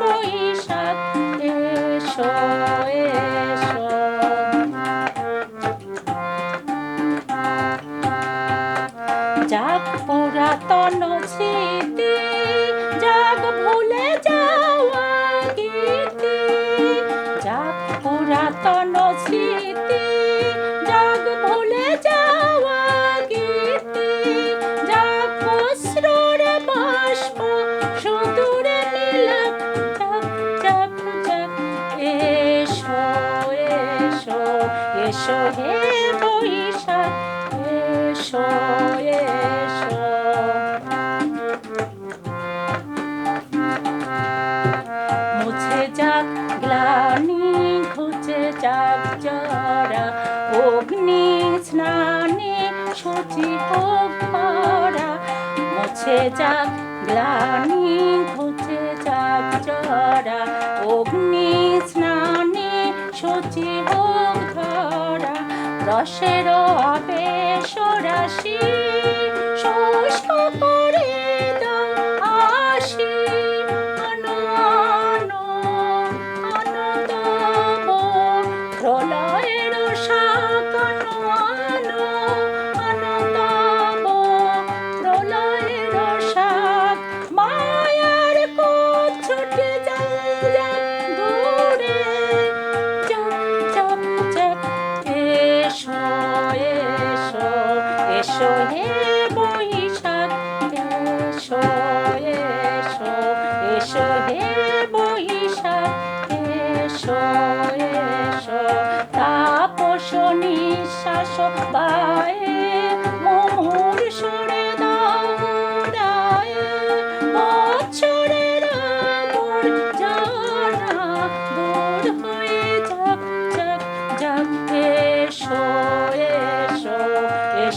বৈশাখ এসো এসো। যাক পুরাতন স্মৃতি যাক ভুলে যাওয়া গীতি যাক পুরাতন স্মৃতি। এসো হে বৈশাখ এসো এসো। মুছে যাক গ্লানি, ঘুচে যাক জরা, অগ্নি স্নানে সচি হোক ভরা মুছে যাক গ্লানি, ঘুচে যাক জরা, অগ্নি স্নানে সচি হোক রসের অবেশ রাশি। এসো হে বৈশাখ এসো এসো এসো হে বৈশাখ এসো এসো। তাপস নিঃশ্বাস বায়ে